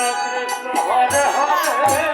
Hare Krishna Hare Hare